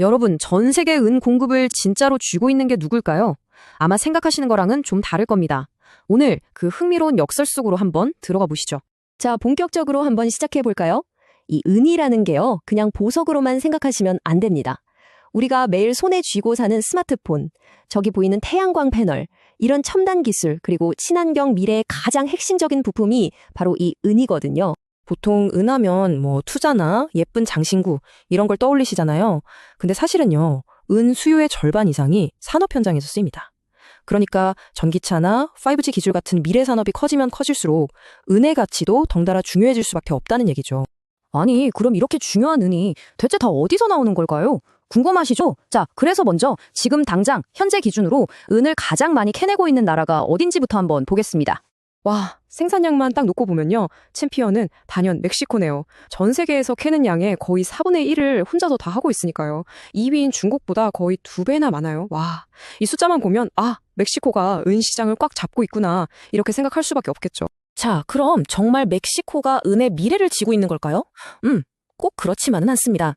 여러분, 전 세계 은 공급을 진짜로 쥐고 있는 게 누굴까요? 아마 생각하시는 거랑은 좀 다를 겁니다. 오늘 그 흥미로운 역설 속으로 한번 들어가 보시죠. 자, 본격적으로 한번 시작해 볼까요? 이 은이라는 게요, 그냥 보석으로만 생각하시면 안 됩니다. 우리가 매일 손에 쥐고 사는 스마트폰, 저기 보이는 태양광 패널, 이런 첨단 기술, 그리고 친환경 미래의 가장 핵심적인 부품이 바로 이 은이거든요. 보통 은하면 뭐 투자나 예쁜 장신구 이런 걸 떠올리시잖아요. 근데 사실은요, 은 수요의 절반 이상이 산업 현장에서 쓰입니다. 그러니까 전기차나 5G 기술 같은 미래 산업이 커지면 커질수록 은의 가치도 덩달아 중요해질 수밖에 없다는 얘기죠. 아니, 그럼 이렇게 중요한 은이 대체 다 어디서 나오는 걸까요? 궁금하시죠? 자, 그래서 먼저 지금 당장 현재 기준으로 은을 가장 많이 캐내고 있는 나라가 어딘지부터 한번 보겠습니다. 와, 생산량만 딱 놓고 보면요. 챔피언은 단연 멕시코네요. 전 세계에서 캐는 양의 거의 4분의 1을 혼자서 다 하고 있으니까요. 2위인 중국보다 거의 두 배나 많아요. 와, 이 숫자만 보면 아, 멕시코가 은 시장을 꽉 잡고 있구나. 이렇게 생각할 수밖에 없겠죠. 자, 그럼 정말 멕시코가 은의 미래를 지고 있는 걸까요? 음, 꼭 그렇지만은 않습니다.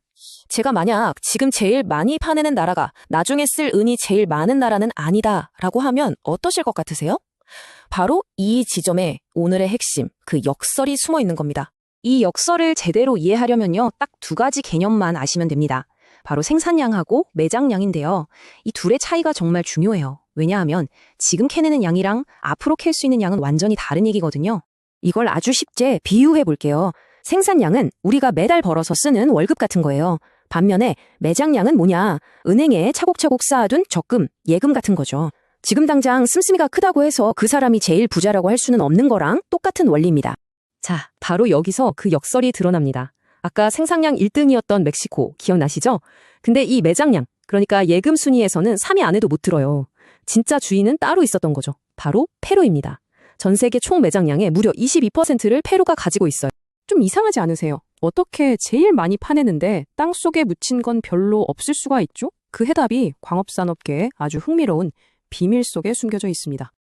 제가 만약 지금 제일 많이 파내는 나라가 나중에 쓸 은이 제일 많은 나라는 아니다라고 하면 어떠실 것 같으세요? 바로 이 지점에 오늘의 핵심, 그 역설이 숨어 있는 겁니다. 이 역설을 제대로 이해하려면요, 딱 두 가지 개념만 아시면 됩니다. 바로 생산량하고 매장량인데요. 이 둘의 차이가 정말 중요해요. 왜냐하면 지금 캐내는 양이랑 앞으로 캘 수 있는 양은 완전히 다른 얘기거든요. 이걸 아주 쉽게 비유해 볼게요. 생산량은 우리가 매달 벌어서 쓰는 월급 같은 거예요. 반면에 매장량은 뭐냐? 은행에 차곡차곡 쌓아둔 적금, 예금 같은 거죠. 지금 당장 씀씀이가 크다고 해서 그 사람이 제일 부자라고 할 수는 없는 거랑 똑같은 원리입니다. 자, 바로 여기서 그 역설이 드러납니다. 아까 생산량 1등이었던 멕시코 기억나시죠? 근데 이 매장량, 그러니까 예금 순위에서는 3위 안에도 못 들어요. 진짜 주인은 따로 있었던 거죠. 바로 페루입니다. 전 세계 총 매장량의 무려 22%를 페루가 가지고 있어요. 좀 이상하지 않으세요? 어떻게 제일 많이 파내는데 땅 속에 묻힌 건 별로 없을 수가 있죠? 그 해답이 광업산업계의 아주 흥미로운 비밀 속에 숨겨져 있습니다.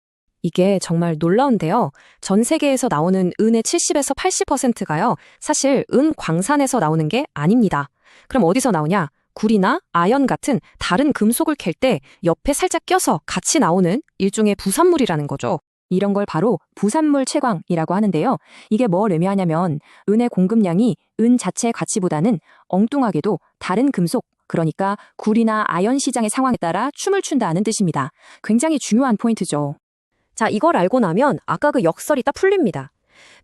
이게 정말 놀라운데요. 전 세계에서 나오는 은의 70에서 80%가요. 사실 은 광산에서 나오는 게 아닙니다. 그럼 어디서 나오냐? 구리나 아연 같은 다른 금속을 캘 때 옆에 살짝 껴서 같이 나오는 일종의 부산물이라는 거죠. 이런 걸 바로 부산물 채광이라고 하는데요. 이게 뭘 의미하냐면 은의 공급량이 은 자체의 가치보다는 엉뚱하게도 다른 금속, 그러니까 구리나 아연 시장의 상황에 따라 춤을 춘다는 뜻입니다. 굉장히 중요한 포인트죠. 자, 이걸 알고 나면 아까 그 역설이 딱 풀립니다.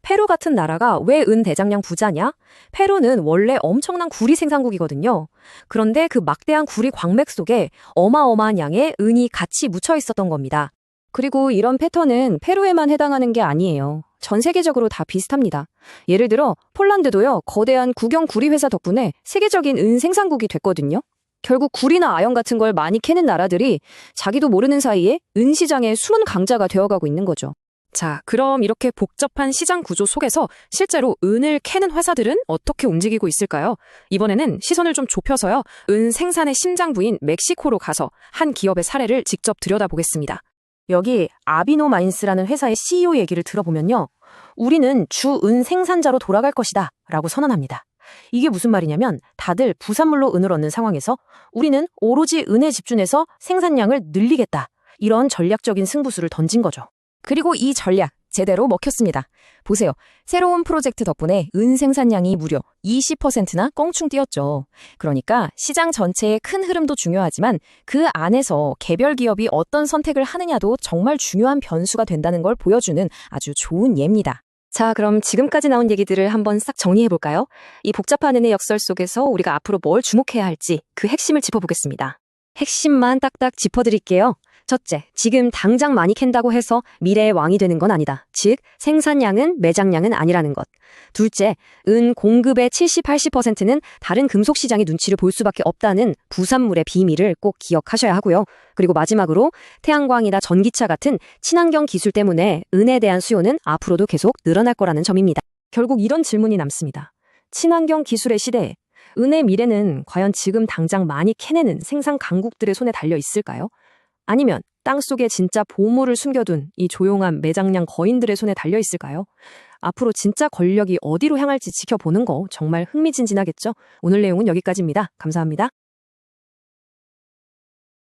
페루 같은 나라가 왜 은 대장량 부자냐? 페루는 원래 엄청난 구리 생산국이거든요. 그런데 그 막대한 구리 광맥 속에 어마어마한 양의 은이 같이 묻혀 있었던 겁니다. 그리고 이런 패턴은 페루에만 해당하는 게 아니에요. 전 세계적으로 다 비슷합니다. 예를 들어 폴란드도요. 거대한 국영 구리 회사 덕분에 세계적인 은 생산국이 됐거든요. 결국 구리나 아연 같은 걸 많이 캐는 나라들이 자기도 모르는 사이에 은 시장의 숨은 강자가 되어가고 있는 거죠. 자, 그럼 이렇게 복잡한 시장 구조 속에서 실제로 은을 캐는 회사들은 어떻게 움직이고 있을까요? 이번에는 시선을 좀 좁혀서요. 은 생산의 심장 부인 멕시코로 가서 한 기업의 사례를 직접 들여다보겠습니다. 여기 아비노 마인스라는 회사의 CEO 얘기를 들어보면요. 우리는 주은 생산자로 돌아갈 것이다 라고 선언합니다. 이게 무슨 말이냐면 다들 부산물로 은을 얻는 상황에서 우리는 오로지 은에 집중해서 생산량을 늘리겠다. 이런 전략적인 승부수를 던진 거죠. 그리고 이 전략 제대로 먹혔습니다. 보세요. 새로운 프로젝트 덕분에 은 생산량이 무려 20%나 껑충 뛰었죠. 그러니까 시장 전체의 큰 흐름도 중요하지만 그 안에서 개별 기업이 어떤 선택을 하느냐도 정말 중요한 변수가 된다는 걸 보여주는 아주 좋은 예입니다. 자, 그럼 지금까지 나온 얘기들을 한번 싹 정리해 볼까요? 이 복잡한 은의 역설 속에서 우리가 앞으로 뭘 주목해야 할지 그 핵심을 짚어보겠습니다. 핵심만 딱딱 짚어드릴게요. 첫째, 지금 당장 많이 캔다고 해서 미래의 왕이 되는 건 아니다. 즉, 생산량은 매장량은 아니라는 것. 둘째, 은 공급의 70, 80%는 다른 금속 시장의 눈치를 볼 수밖에 없다는 부산물의 비밀을 꼭 기억하셔야 하고요. 그리고 마지막으로 태양광이나 전기차 같은 친환경 기술 때문에 은에 대한 수요는 앞으로도 계속 늘어날 거라는 점입니다. 결국 이런 질문이 남습니다. 친환경 기술의 시대에 은의 미래는 과연 지금 당장 많이 캐내는 생산 강국들의 손에 달려 있을까요? 아니면 땅 속에 진짜 보물을 숨겨둔 이 조용한 매장량 거인들의 손에 달려 있을까요? 앞으로 진짜 권력이 어디로 향할지 지켜보는 거 정말 흥미진진하겠죠? 오늘 내용은 여기까지입니다. 감사합니다.